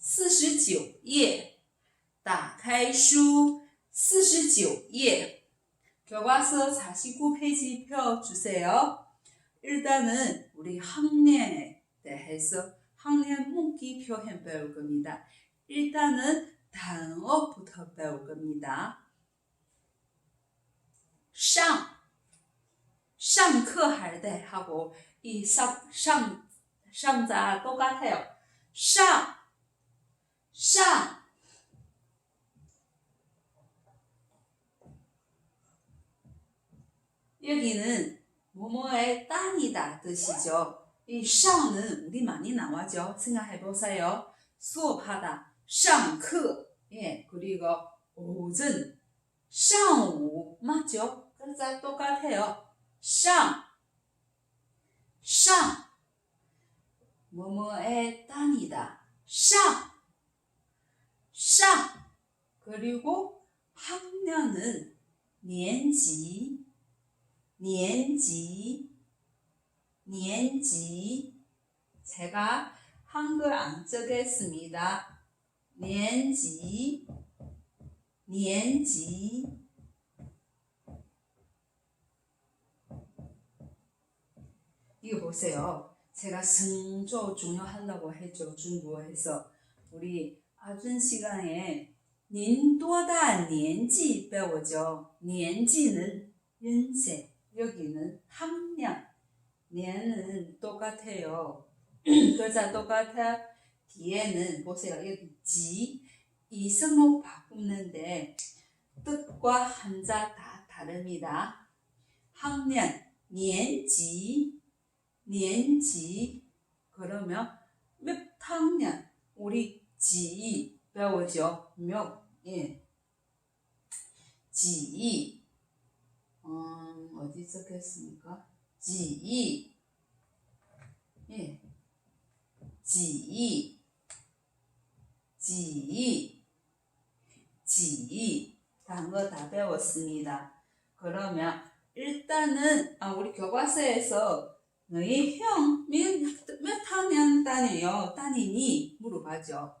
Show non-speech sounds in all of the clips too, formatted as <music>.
四十九页，打开书四十九页。교과서49페이지 펴주세요. 일단은 우리 학년에 대해서 학년 문기 표현 배울 겁니다. 일단은 단어부터 배울 겁니다. 上上课할 때 하고 이 상, 상, 상자 똑같아요. 上 샤 여기는 뭐뭐의 땅이다 뜻이죠. 이 샤는 우리 많이 나와죠. 생각해 보세요. 수업하다, 상课, 예, 그리고 오전, 상우 맞죠? 글자 똑같아요. 상, 상, 뭐뭐의 땅이다. 상 샤 그리고 학년은 년지 년지 년지 제가 한글 안 쓰겠습니다. 년지 년지 이거 보세요. 제가 승조 중요하다고 했죠. 중국에서 우리 받은 시간에 닌多다 년지 배우죠. 년지는 연세, 여기는 학년. 년은 똑같아요. <clears throat> 글자 똑같아. 뒤에는 보세요. 여기 지, 이승호 바꾸는데 뜻과 한자 다 다릅니다. 학년, 년지, 년지 그러면 몇 학년 우리 지 배우죠. 몇? 예. 지. 음, 어디 적혔습니까? 지, 예, 지, 지, 지. 단어 다 배웠습니다. 그러면 일단은 아, 우리 교과서에서 너희 형 몇, 몇 학년 다녀요? 다니니? 물어봐죠.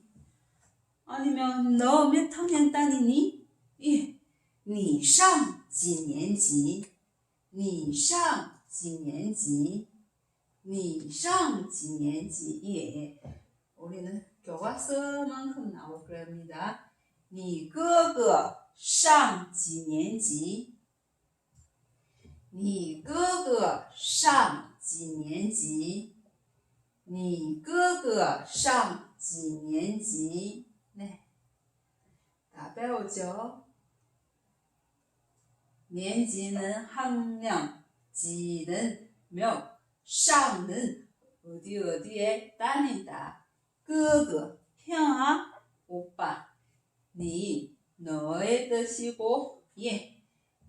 아니면 너 몇 학년 다니니? 예, 你上几年级?你上几年级?你上几年级? 예. 우리는 교과서만큼 나올 겁니다. 你哥哥上几年级?你哥哥上几年级?你哥哥上几年级? 네. 다 배우죠? 年级는 학년, 지는 몇, 上는 어디 어디에 다닌다. 哥哥, 형, 오빠. 니, 너의 뜻이고, 예.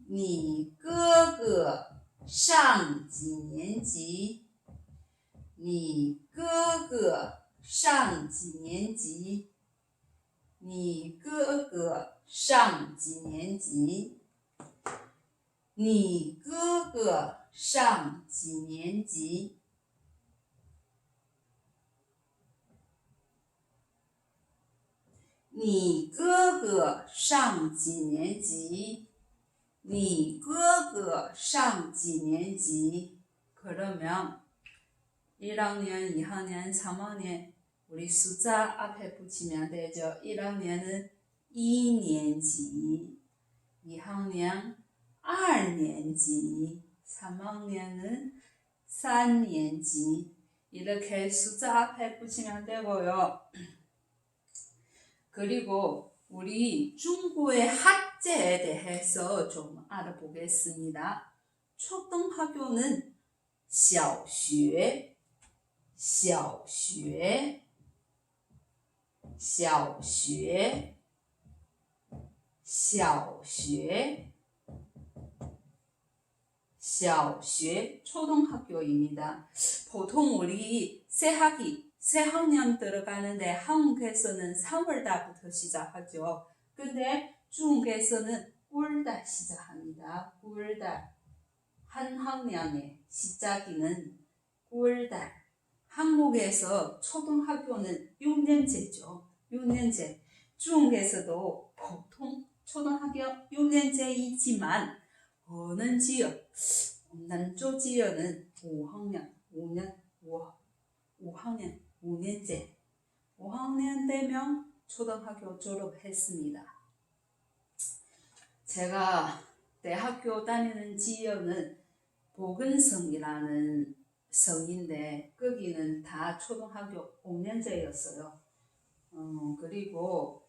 你哥哥上几年级?你哥哥上几年级? 你哥哥上几年级?你哥哥上几年级？你哥哥上几年级？你哥哥上几年级？그러면1학년, 2학년, 3학년 우리 숫자 앞에 붙이면 되죠. 1학년은 2年级, 2학년 2年级, 3학년은 3年级. 이렇게 숫자 앞에 붙이면 되고요. <clears throat> 그리고 우리 중국의 학제에 대해서 좀 알아보겠습니다. 초등학교는 小学,小学, 小学,小学,小学 초등학교입니다. 보통 우리 새학기, 새학년 들어가는데 한국에서는 3월 달부터 시작하죠. 근데 중국에서는 9월달 시작합니다. 9월달. 한 학년의 시작이는 9월달. 한국에서 초등학교는 6년제죠. 6년제. 중국에서도 보통 초등학교 6년제이지만 어느 지역, 남쪽 지역은 5학년, 5년, 5, 5학년, 5년제. 5학년 되면 초등학교 졸업했습니다. 제가 대학교 다니는 지역은 보근성이라는 성인데 거기는 다 초등학교 5년제였어요. 어, 그리고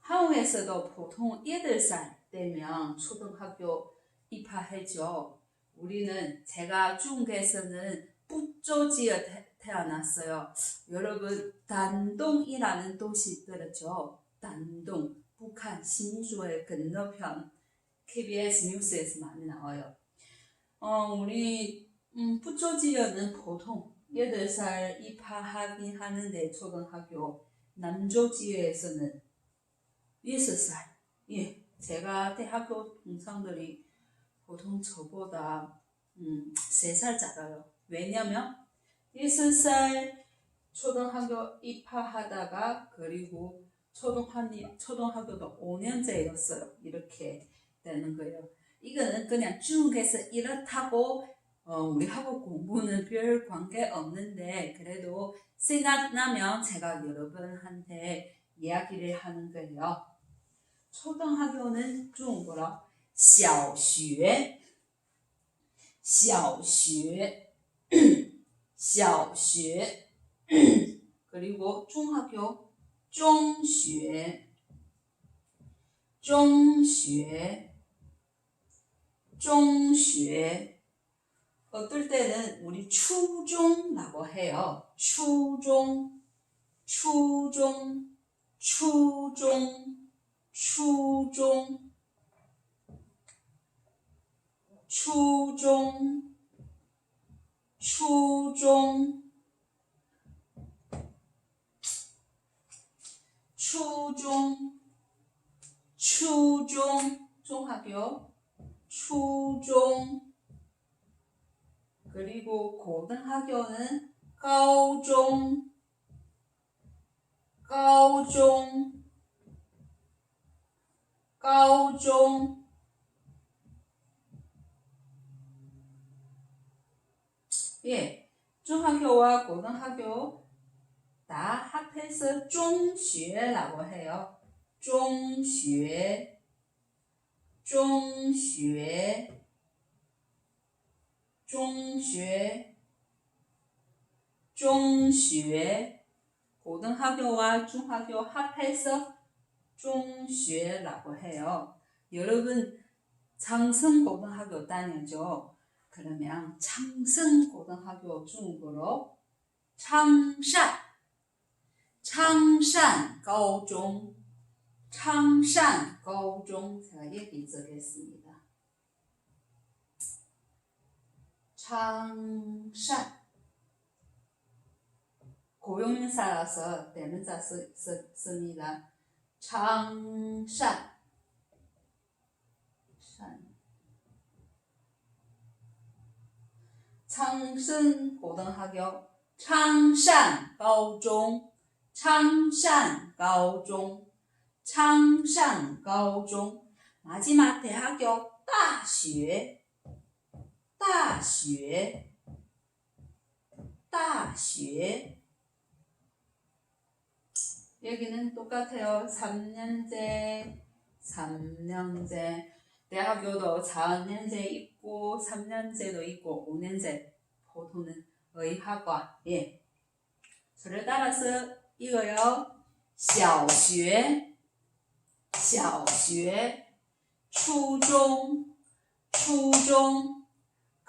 한국에서도 보통 8살 되면 초등학교 입학했죠. 우리는 제가 중국에서는 북조지에 태- 태어났어요. 여러분 단동이라는 도시 들었죠? 단동 북한 신주의 건너편 KBS 뉴스에서 많이 나와요. 어, 우리 음, 북조지역은 보통 8살 입학하긴 하는데 초등학교 남조지역에서는 6살 예, 제가 대학교 동창들이 보통 저보다 음, 3살 작아요. 왜냐면 6살 초등학교 입학하다가 그리고 초등학교, 초등학교도 5년제였어요. 이렇게 되는 거예요. 이거는 그냥 중국에서 이렇다고 어, 우리하고 공부는 별 관계 없는데 그래도 생각나면 제가 여러분한테 이야기를 하는 거예요. 초등학교는 중국어로 小学,小学,小学 <clears throat> 그리고 중학교 中学,中学,中学 어떨 때는 우리 추종라고 해요. 추종, 추종, 추종, 추종, 추종, 추종, 추종, 추종, 초학교, 추종, 그리고 고등학교는 가오종. 가오종. 예, 중학교와 고등학교 다 합해서 중학교라고 해요. 중학, 중학교 중 中学,中学 고등학교와 중학교 합해서 中学라고 해요. 여러분 장성고등학교 다니죠? 그러면 창성고등학교 중국어로 창산 창산 高中 창산 高中 제가 얘기 드리겠습니다. 창산. 고용사라서 대문자 씁니다. 창산. 창신 고등학교 창산 고종 창산 고종 창산 고종. 마지막 대학교 大学大学大学 여기는 똑같아요. 3년제, 3년제. 대학교도 4년제 있고, 3년제도 있고, 5년제. 보통은 의학과. 예. 저를 따라서 이거요. 小学,小学,初中,初中,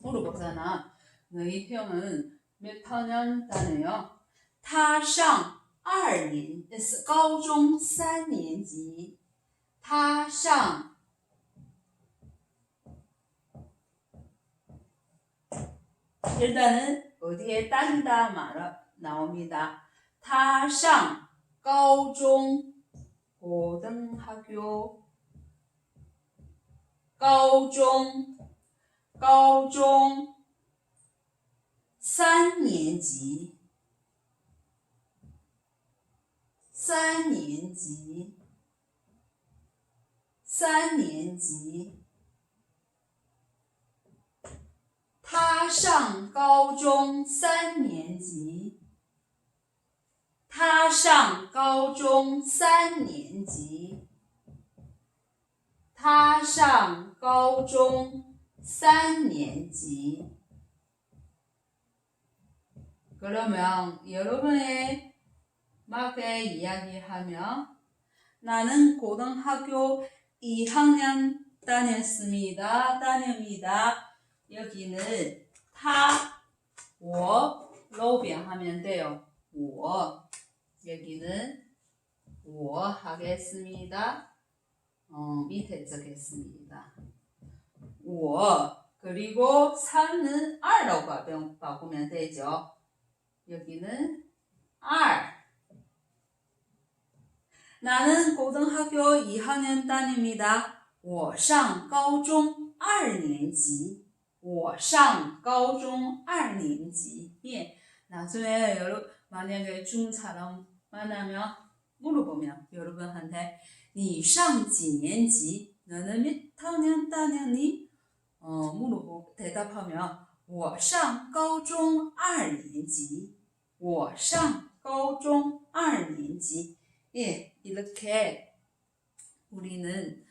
물어보잖아. 너희 형은 몇 학년 다녀요? 他上二年，高中三年级。他上 일단은 어디에 따진다 말 나옵니다. 他上高中 고등학교 高中 高中三年级三年级三年级他上高中三年级。他上高中三年级。他上高中 三年级。그러면 여러분의 막에 이야기하면나는 고등학교 2학년 다녔습니다다녔니다 여기는 타 워로변하면 돼요 워 여기는 워 하겠습니다 어 밑에 적겠습니다. 我 그리고 3는 R라고 바꾸면- 바꾸면 되죠. 여기는 R 나는 고등학교 2학년 다닙니다. 我上高中二年级.我上高中二年级. 예. 나중에 여러 만약에 중처럼 만나면 물어보면 여러분한테 你上几年级? 너는 몇 학년 다녔니? 어, 물어보고 대답하면 我上高中二年级.我上高中二年级. 예, 이렇게 우리는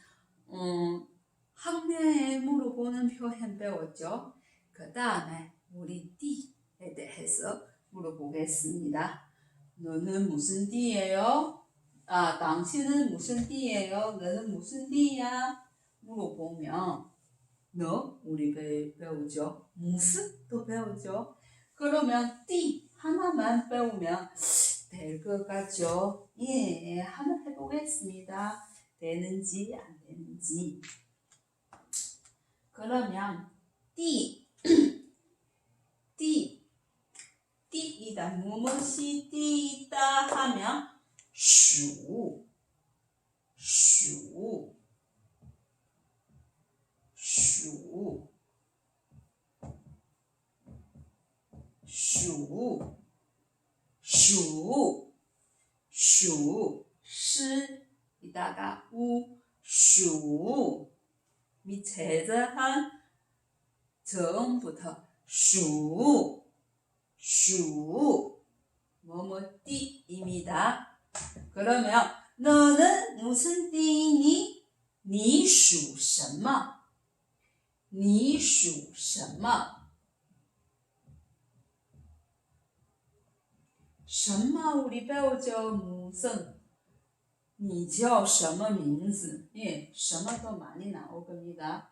음, 학년에 물어보는 표현 배웠죠. 그 다음에 우리 띠에 대해서 물어보겠습니다. 너는 무슨 띠예요? 아, 당신은 무슨 띠예요? 너는 무슨 띠야? 물어보면 너 우리 배, 배우죠. 또 배우죠. 그러면 띠 하나만 배우면 될 것 같죠? 예, 한번 해보겠습니다. 되는지 안 되는지. 그러면 띠, <clears throat> 띠, 띠이다. 무엇이 띠이다 하면 鼠, 정부터 鼠,鼠, 뭐뭐띠입니다. 그러면 너는 무슨 띠니? 你属什么?你属什么?什么 우리 배우죠? 무슨 你叫什么名字? 예, 什么도 많이 나올 겁니다.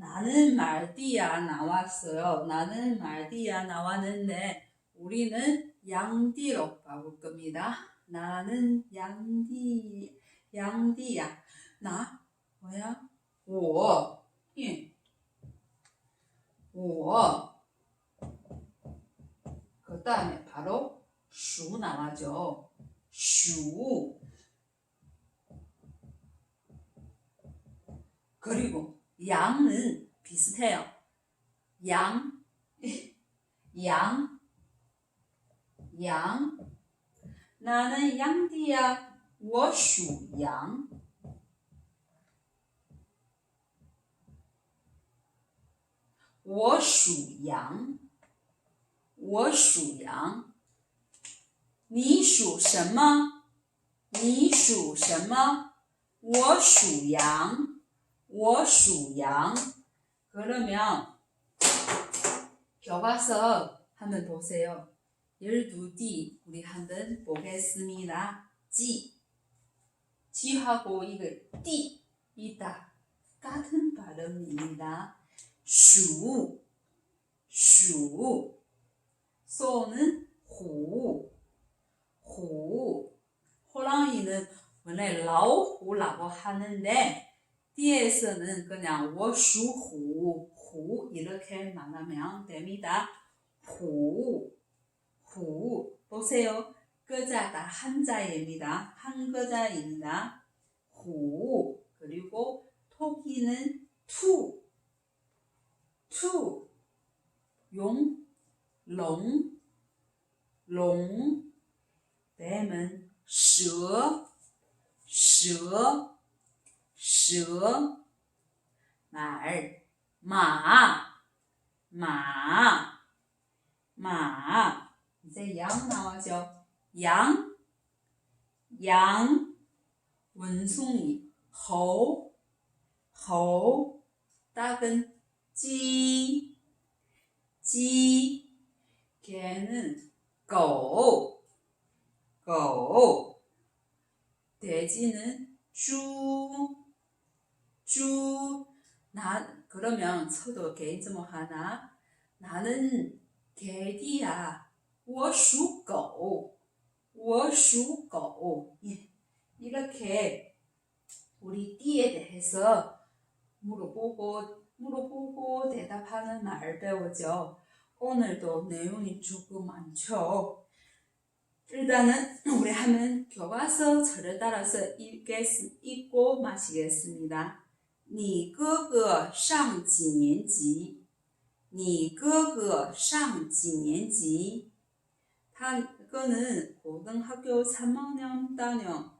나는 말디야 나왔어요. 나는 말디야 나왔는데 우리는 양디로 바꿀 겁니다. 나는 양디 양디야. 나 뭐야? 我 예. 我그 다음에 바로 슈 나와죠. 슈. 그리고 羊人 pestel 羊羊羊，哪能羊的呀？我属羊。我属羊。我属羊。你属什么？你属什么？我属羊。我属羊. 그러면 교과서 한번 보세요. 12디 우리 한번 보겠습니다. 지 지하고 이거 띠 이다 같은 발음입니다. 슈, 슈, 소는 호, 호, 호랑이는 원래 라오호라고 하는데 뒤에서는 그냥 워슈후 후 이렇게 말하면 됩니다. 후, 후 보세요. 글자다 한자입니다. 한 글자입니다. 후 그리고 토기는 투, 투, 용, 롱, 롱, 뱀은 蛇,蛇 주 말, 마, 마, 마. 이제 양 나와죠. 양, 양, 文송이, 猴,猴, 닭은, 鸡,鸡, 개는, 狗,狗, 돼지는, 猪,猪, 猪。 나 그러면 저도 개인적으로 하나 나는 개디야. 我属狗，我属狗。 이렇게 우리 띠에 대해서 물어보고 물어보고 대답하는 말 배우죠. 오늘도 내용이 조금 많죠. 일단은 우리 하면 교과서 절을 따라서 읽겠, 읽고 마시겠습니다. 你哥哥上几年级?你哥哥上几年级? 他 그는 고등학교 3학년 다녀.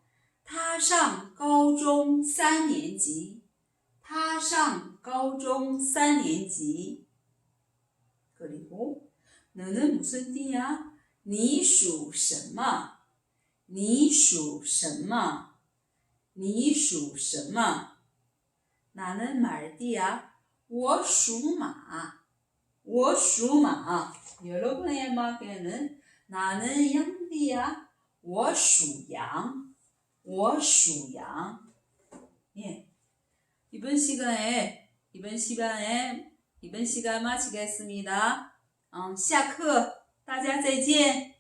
他上高中三年级.他上高中三年级. 그리고 너는 무슨 띠야? 你属什么?你属什么?你属什么? 나는 말띠야. 我属马.我属马. 여러분의 말에는 나는 양띠야. 我属羊.我属羊. 예. 이번 시간에 이번 시간에 이번 시간 마치겠습니다. 음, 下课，大家再见。